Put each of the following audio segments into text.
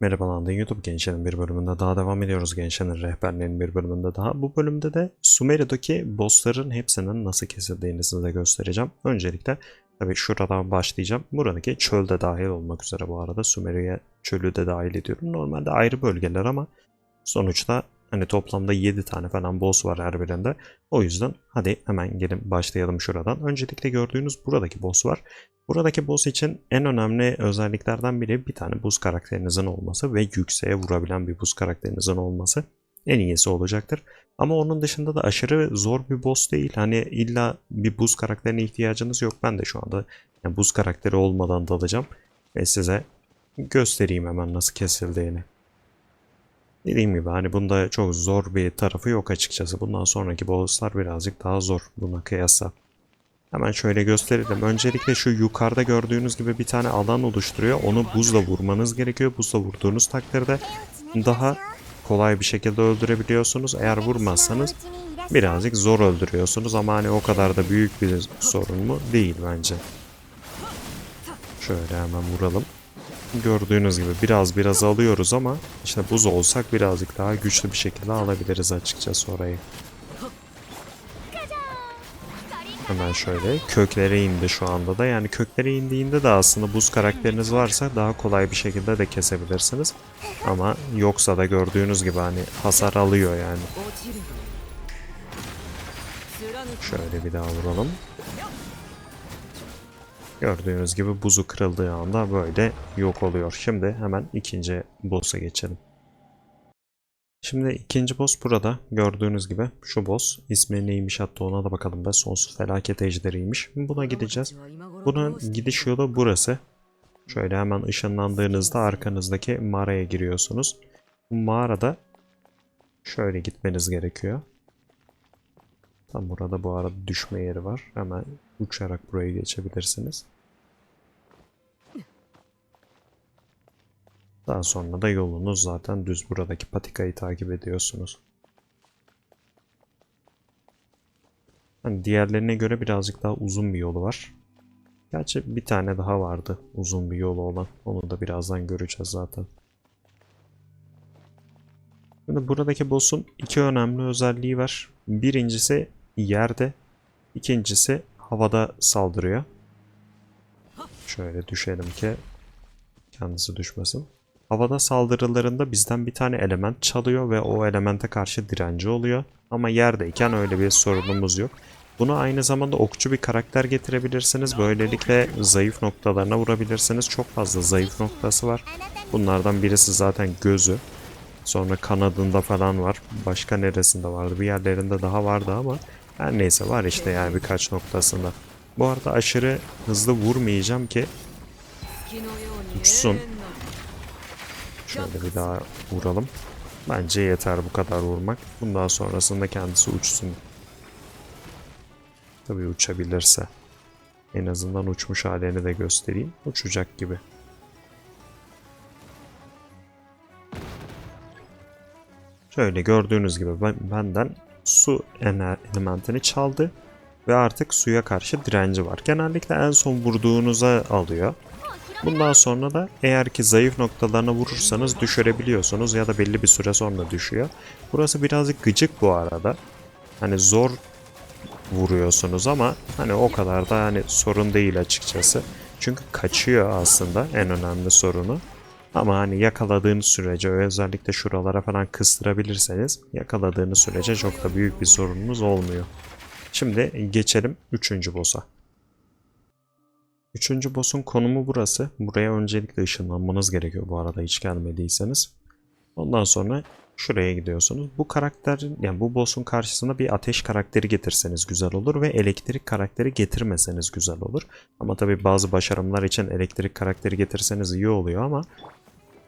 Merhaba Landın YouTube Gençlerin bir bölümünde daha devam ediyoruz. Gençlerin rehberliğinin bir bölümünde daha. Bu bölümde de Sumeria'daki bossların hepsinin nasıl kesildiğini size göstereceğim. Öncelikle tabii şuradan başlayacağım. Buradaki çölde dahil olmak üzere bu arada Sumeria çölü de dahil ediyorum. Normalde ayrı bölgeler ama sonuçta hani toplamda 7 tane falan boss var her birinde. O yüzden hadi hemen gelin başlayalım şuradan. Öncelikle gördüğünüz buradaki boss var. Buradaki boss için en önemli özelliklerden biri bir tane buz karakterinizin olması ve yükseğe vurabilen bir buz karakterinizin olması en iyisi olacaktır. Ama onun dışında da aşırı zor bir boss değil. Hani illa bir buz karakterine ihtiyacınız yok. Ben de şu anda yani buz karakteri olmadan dalacağım ve size göstereyim hemen nasıl kesildiğini. Dediğim gibi hani bunda çok zor bir tarafı yok açıkçası. Bundan sonraki bosslar birazcık daha zor buna kıyasla. Hemen şöyle gösterelim. Öncelikle şu yukarıda gördüğünüz gibi bir tane alan oluşturuyor. Onu buzla vurmanız gerekiyor. Buzla vurduğunuz takdirde daha kolay bir şekilde öldürebiliyorsunuz. Eğer vurmazsanız birazcık zor öldürüyorsunuz ama hani o kadar da büyük bir sorun mu değil bence. Şöyle hemen vuralım. Gördüğünüz gibi biraz biraz alıyoruz ama işte buz olsak birazcık daha güçlü bir şekilde alabiliriz açıkçası orayı. Hemen şöyle köklere indi şu anda da. Yani köklere indiğinde de aslında buz karakteriniz varsa daha kolay bir şekilde de kesebilirsiniz. Ama yoksa da gördüğünüz gibi hani hasar alıyor yani. Şöyle bir daha vuralım. Gördüğünüz gibi buzu kırıldığı anda böyle yok oluyor. Şimdi hemen ikinci boss'a geçelim. Şimdi ikinci boss burada. Gördüğünüz gibi şu boss. ismi neymiş hatta ona da bakalım da sonsuz felaket ejderiymiş. Buna gideceğiz. Bunun gidiş yolu burası. Şöyle hemen ışınlandığınızda arkanızdaki mağaraya giriyorsunuz. Bu mağarada şöyle gitmeniz gerekiyor. Tam burada bu arada düşme yeri var. Hemen uçarak buraya geçebilirsiniz. Daha sonra da yolunuz zaten düz buradaki patikayı takip ediyorsunuz. Hani diğerlerine göre birazcık daha uzun bir yolu var. Gerçi bir tane daha vardı uzun bir yolu olan. Onu da birazdan göreceğiz zaten. Şimdi buradaki boss'un iki önemli özelliği var. Birincisi yerde, ikincisi havada saldırıyor. Şöyle düşelim ki kendisi düşmesin. Havada saldırılarında bizden bir tane element çalıyor ve o elemente karşı direnci oluyor. Ama yerdeyken öyle bir sorunumuz yok. Bunu aynı zamanda okçu bir karakter getirebilirsiniz. Böylelikle zayıf noktalarına vurabilirsiniz. Çok fazla zayıf noktası var. Bunlardan birisi zaten gözü. Sonra kanadında falan var. Başka neresinde vardı? Bir yerlerinde daha vardı ama her neyse var işte yani birkaç noktasında. Bu arada aşırı hızlı vurmayacağım ki uçsun. Şöyle bir daha vuralım. Bence yeter bu kadar vurmak. Bundan sonrasında kendisi uçsun. Tabii uçabilirse. En azından uçmuş halini de göstereyim. Uçacak gibi. Şöyle gördüğünüz gibi ben, benden su elementini çaldı. Ve artık suya karşı direnci var. Genellikle en son vurduğunuza alıyor. Bundan sonra da eğer ki zayıf noktalarına vurursanız düşürebiliyorsunuz ya da belli bir süre sonra düşüyor. Burası birazcık gıcık bu arada. Hani zor vuruyorsunuz ama hani o kadar da hani sorun değil açıkçası. Çünkü kaçıyor aslında en önemli sorunu. Ama hani yakaladığınız sürece özellikle şuralara falan kıstırabilirseniz yakaladığınız sürece çok da büyük bir sorununuz olmuyor. Şimdi geçelim 3. boss'a. Üçüncü boss'un konumu burası. Buraya öncelikle ışınlanmanız gerekiyor bu arada hiç gelmediyseniz. Ondan sonra şuraya gidiyorsunuz. Bu karakterin yani bu boss'un karşısına bir ateş karakteri getirseniz güzel olur ve elektrik karakteri getirmeseniz güzel olur. Ama tabi bazı başarımlar için elektrik karakteri getirseniz iyi oluyor ama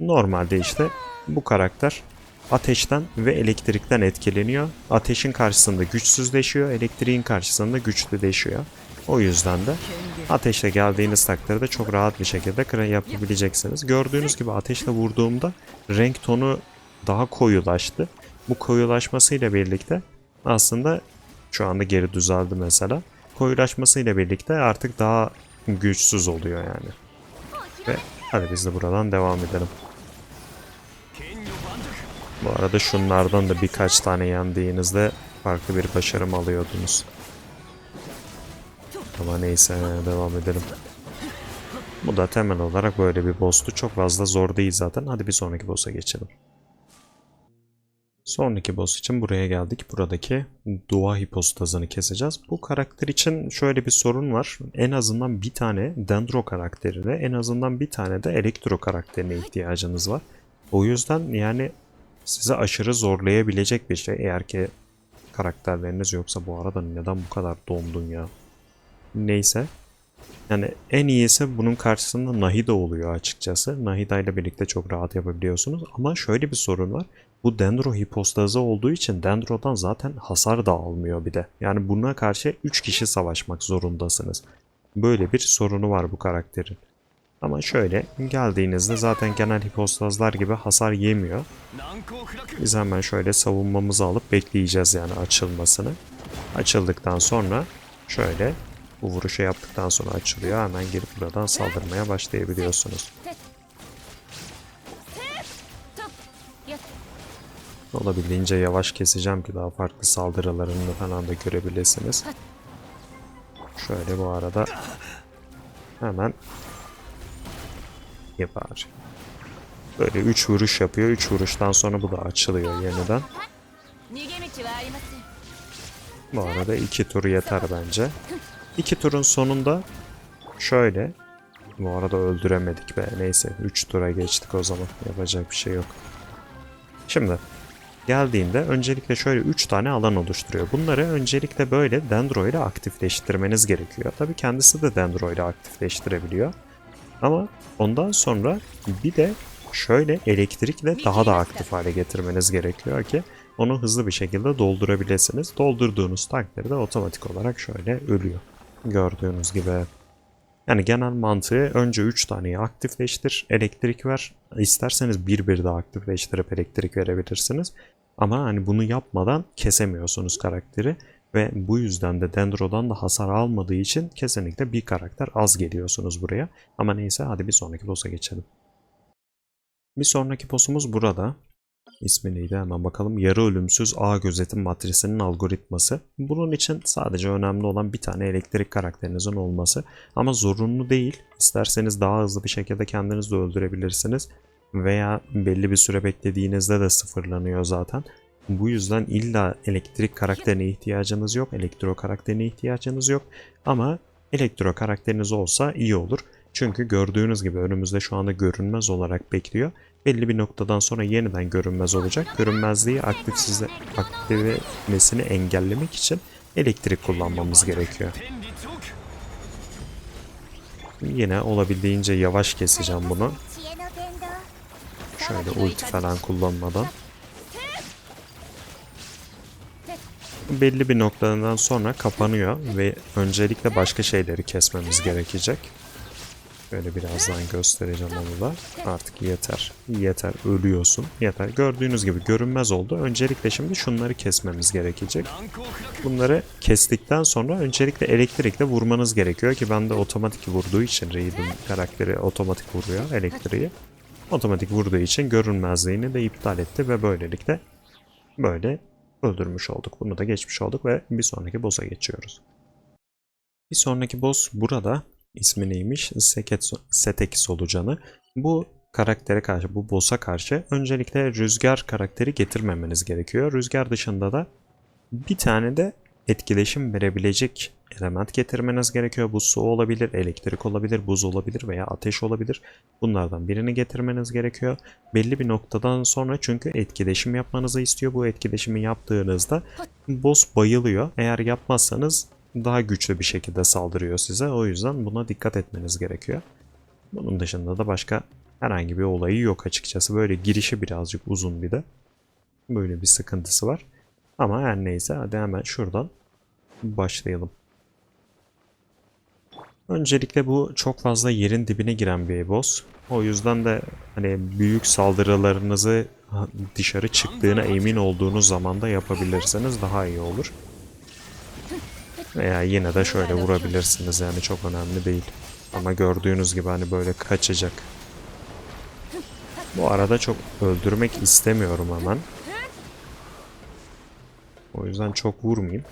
normalde işte bu karakter ateşten ve elektrikten etkileniyor. Ateşin karşısında güçsüzleşiyor, elektriğin karşısında güçlüleşiyor. O yüzden de ateşle geldiğiniz takdirde çok rahat bir şekilde kren yapabileceksiniz. Gördüğünüz gibi ateşle vurduğumda renk tonu daha koyulaştı. Bu koyulaşmasıyla birlikte aslında şu anda geri düzeldi mesela. Koyulaşmasıyla birlikte artık daha güçsüz oluyor yani. Ve hadi biz de buradan devam edelim. Bu arada şunlardan da birkaç tane yendiğinizde farklı bir başarım alıyordunuz. Ama neyse devam edelim. Bu da temel olarak böyle bir boss'tu. Çok fazla zor değil zaten. Hadi bir sonraki boss'a geçelim. Sonraki boss için buraya geldik. Buradaki dua hipostazını keseceğiz. Bu karakter için şöyle bir sorun var. En azından bir tane Dendro karakterine, en azından bir tane de Elektro karakterine ihtiyacınız var. O yüzden yani sizi aşırı zorlayabilecek bir şey. Eğer ki karakterleriniz yoksa bu arada neden bu kadar dondun ya? Neyse. Yani en iyisi bunun karşısında Nahida oluyor açıkçası. Nahida ile birlikte çok rahat yapabiliyorsunuz. Ama şöyle bir sorun var. Bu Dendro hipostazı olduğu için Dendro'dan zaten hasar da almıyor bir de. Yani buna karşı 3 kişi savaşmak zorundasınız. Böyle bir sorunu var bu karakterin. Ama şöyle geldiğinizde zaten genel hipostazlar gibi hasar yemiyor. Biz hemen şöyle savunmamızı alıp bekleyeceğiz yani açılmasını. Açıldıktan sonra şöyle bu vuruşu yaptıktan sonra açılıyor. Hemen girip buradan saldırmaya başlayabiliyorsunuz. Olabildiğince yavaş keseceğim ki daha farklı saldırılarını falan da görebilirsiniz. Şöyle bu arada hemen yapar. Böyle 3 vuruş yapıyor. 3 vuruştan sonra bu da açılıyor yeniden. Bu arada 2 tur yeter bence. 2 turun sonunda şöyle bu arada öldüremedik be. Neyse 3 tura geçtik o zaman. Yapacak bir şey yok. Şimdi geldiğinde öncelikle şöyle 3 tane alan oluşturuyor. Bunları öncelikle böyle Dendro ile aktifleştirmeniz gerekiyor. Tabii kendisi de Dendro ile aktifleştirebiliyor. Ama ondan sonra bir de şöyle elektrikle daha da aktif hale getirmeniz gerekiyor ki onu hızlı bir şekilde doldurabilirsiniz. Doldurduğunuz takdirde otomatik olarak şöyle ölüyor. Gördüğünüz gibi. Yani genel mantığı önce 3 taneyi aktifleştir, elektrik ver. İsterseniz bir bir daha aktifleştirip elektrik verebilirsiniz. Ama hani bunu yapmadan kesemiyorsunuz karakteri. Ve bu yüzden de Dendro'dan da hasar almadığı için kesinlikle bir karakter az geliyorsunuz buraya. Ama neyse hadi bir sonraki boss'a geçelim. Bir sonraki boss'umuz burada. İsmi neydi hemen bakalım. Yarı ölümsüz ağ gözetim matrisinin algoritması. Bunun için sadece önemli olan bir tane elektrik karakterinizin olması. Ama zorunlu değil. İsterseniz daha hızlı bir şekilde kendinizi de öldürebilirsiniz. Veya belli bir süre beklediğinizde de sıfırlanıyor zaten. Bu yüzden illa elektrik karakterine ihtiyacınız yok. Elektro karakterine ihtiyacınız yok. Ama elektro karakteriniz olsa iyi olur. Çünkü gördüğünüz gibi önümüzde şu anda görünmez olarak bekliyor belli bir noktadan sonra yeniden görünmez olacak. Görünmezliği aktifsize, aktiflemesini engellemek için elektrik kullanmamız gerekiyor. Yine olabildiğince yavaş keseceğim bunu. Şöyle ulti falan kullanmadan. Belli bir noktadan sonra kapanıyor ve öncelikle başka şeyleri kesmemiz gerekecek. Böyle birazdan göstereceğim onu da. Artık yeter. Yeter. Ölüyorsun. Yeter. Gördüğünüz gibi görünmez oldu. Öncelikle şimdi şunları kesmemiz gerekecek. Bunları kestikten sonra öncelikle elektrikle vurmanız gerekiyor ki bende otomatik vurduğu için Raiden karakteri otomatik vuruyor elektriği. Otomatik vurduğu için görünmezliğini de iptal etti ve böylelikle böyle öldürmüş olduk. Bunu da geçmiş olduk ve bir sonraki boss'a geçiyoruz. Bir sonraki boss burada. İsmi neymiş? Seketsu- Seteki Solucanı. Bu karaktere karşı, bu boss'a karşı öncelikle rüzgar karakteri getirmemeniz gerekiyor. Rüzgar dışında da bir tane de etkileşim verebilecek element getirmeniz gerekiyor. Bu su olabilir, elektrik olabilir, buz olabilir veya ateş olabilir. Bunlardan birini getirmeniz gerekiyor. Belli bir noktadan sonra çünkü etkileşim yapmanızı istiyor. Bu etkileşimi yaptığınızda boss bayılıyor. Eğer yapmazsanız daha güçlü bir şekilde saldırıyor size. O yüzden buna dikkat etmeniz gerekiyor. Bunun dışında da başka herhangi bir olayı yok açıkçası. Böyle girişi birazcık uzun bir de. Böyle bir sıkıntısı var. Ama her neyse hadi hemen şuradan başlayalım. Öncelikle bu çok fazla yerin dibine giren bir boss. O yüzden de hani büyük saldırılarınızı dışarı çıktığına emin olduğunuz zaman da yapabilirseniz daha iyi olur. Veya yine de şöyle vurabilirsiniz yani çok önemli değil. Ama gördüğünüz gibi hani böyle kaçacak. Bu arada çok öldürmek istemiyorum hemen. O yüzden çok vurmayayım.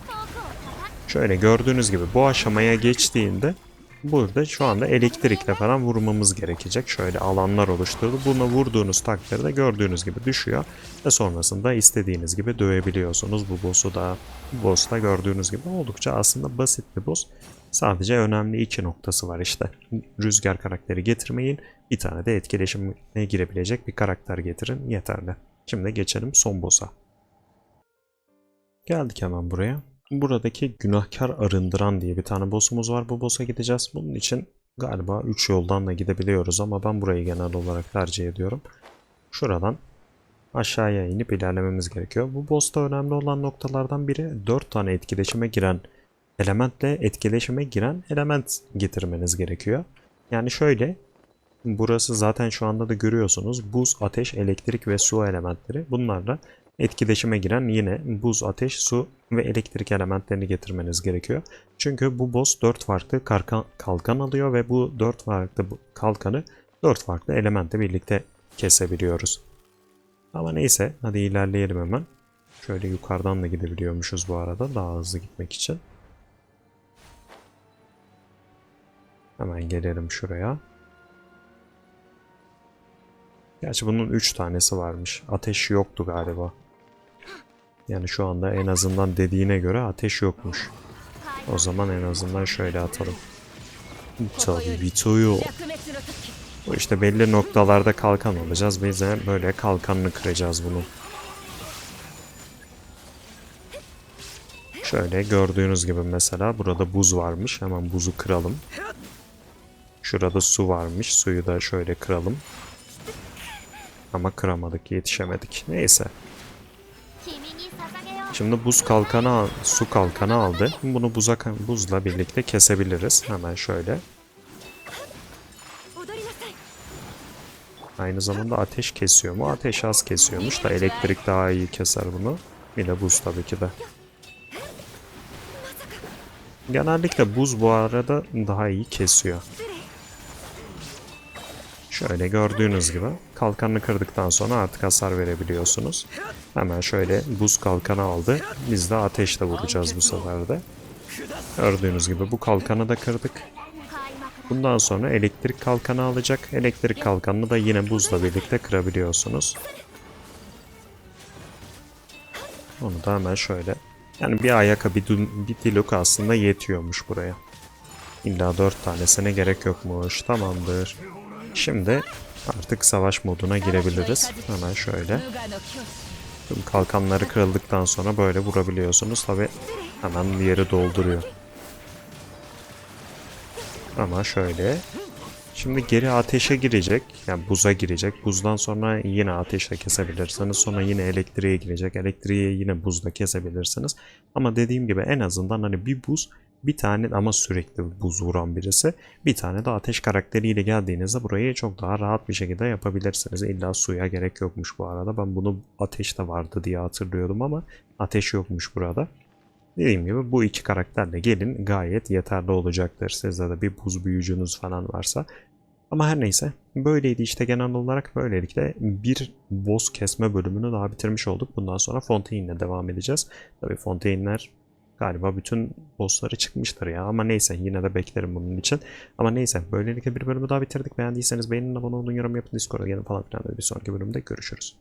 Şöyle gördüğünüz gibi bu aşamaya geçtiğinde burada şu anda elektrikle falan vurmamız gerekecek. Şöyle alanlar oluşturdu. Buna vurduğunuz takdirde gördüğünüz gibi düşüyor. Ve sonrasında istediğiniz gibi dövebiliyorsunuz. Bu boss'u da bu boss da gördüğünüz gibi oldukça aslında basit bir boss. Sadece önemli iki noktası var işte. Rüzgar karakteri getirmeyin. Bir tane de etkileşime girebilecek bir karakter getirin. Yeterli. Şimdi geçelim son boss'a. Geldik hemen buraya. Buradaki günahkar arındıran diye bir tane boss'umuz var. Bu boss'a gideceğiz. Bunun için galiba 3 yoldan da gidebiliyoruz ama ben burayı genel olarak tercih ediyorum. Şuradan aşağıya inip ilerlememiz gerekiyor. Bu boss'ta önemli olan noktalardan biri 4 tane etkileşime giren elementle etkileşime giren element getirmeniz gerekiyor. Yani şöyle burası zaten şu anda da görüyorsunuz. Buz, ateş, elektrik ve su elementleri. Bunlarla etkileşime giren yine buz, ateş, su ve elektrik elementlerini getirmeniz gerekiyor. Çünkü bu boss 4 farklı kalkan alıyor ve bu 4 farklı kalkanı 4 farklı elementle birlikte kesebiliyoruz. Ama neyse hadi ilerleyelim hemen. Şöyle yukarıdan da gidebiliyormuşuz bu arada daha hızlı gitmek için. Hemen gelelim şuraya. Gerçi bunun 3 tanesi varmış. Ateş yoktu galiba. Yani şu anda en azından dediğine göre ateş yokmuş. O zaman en azından şöyle atalım. Tabii Vito'yu. İşte belli noktalarda kalkan alacağız. Biz de böyle kalkanını kıracağız bunu. Şöyle gördüğünüz gibi mesela burada buz varmış. Hemen buzu kıralım. Şurada su varmış. Suyu da şöyle kıralım. Ama kıramadık, yetişemedik. Neyse. Şimdi buz kalkanı, su kalkanı aldı. Bunu buza, buzla birlikte kesebiliriz. Hemen şöyle. Aynı zamanda ateş kesiyor mu? Ateş az kesiyormuş da elektrik daha iyi keser bunu. Yine buz tabii ki de. Genellikle buz bu arada daha iyi kesiyor. Şöyle gördüğünüz gibi kalkanını kırdıktan sonra artık hasar verebiliyorsunuz. Hemen şöyle buz kalkanı aldı. Biz de ateşle vuracağız bu sefer de. Gördüğünüz gibi bu kalkanı da kırdık. Bundan sonra elektrik kalkanı alacak. Elektrik kalkanını da yine buzla birlikte kırabiliyorsunuz. Onu da hemen şöyle. Yani bir ayakkabı, bir, bir dilok aslında yetiyormuş buraya. İlla dört tanesine gerek yokmuş. Tamamdır. Şimdi artık savaş moduna girebiliriz. Hemen şöyle. Tüm kalkanları kırıldıktan sonra böyle vurabiliyorsunuz. Tabi hemen bir yeri dolduruyor. Ama şöyle. Şimdi geri ateşe girecek. Yani buza girecek. Buzdan sonra yine ateşle kesebilirsiniz. Sonra yine elektriğe girecek. Elektriğe yine buzla kesebilirsiniz. Ama dediğim gibi en azından hani bir buz bir tane ama sürekli buz vuran birisi. Bir tane de ateş karakteriyle geldiğinizde burayı çok daha rahat bir şekilde yapabilirsiniz. İlla suya gerek yokmuş bu arada. Ben bunu ateşte vardı diye hatırlıyordum ama ateş yokmuş burada. Dediğim gibi bu iki karakterle gelin gayet yeterli olacaktır. Sizde de bir buz büyücünüz falan varsa. Ama her neyse böyleydi işte genel olarak böylelikle bir boss kesme bölümünü daha bitirmiş olduk. Bundan sonra Fontaine'le devam edeceğiz. Tabii Fontaine'ler galiba bütün bossları çıkmıştır ya ama neyse yine de beklerim bunun için. Ama neyse böylelikle bir bölümü daha bitirdik. Beğendiyseniz beğenin abone olun yorum yapın Discord'a gelin falan filan. Bir sonraki bölümde görüşürüz.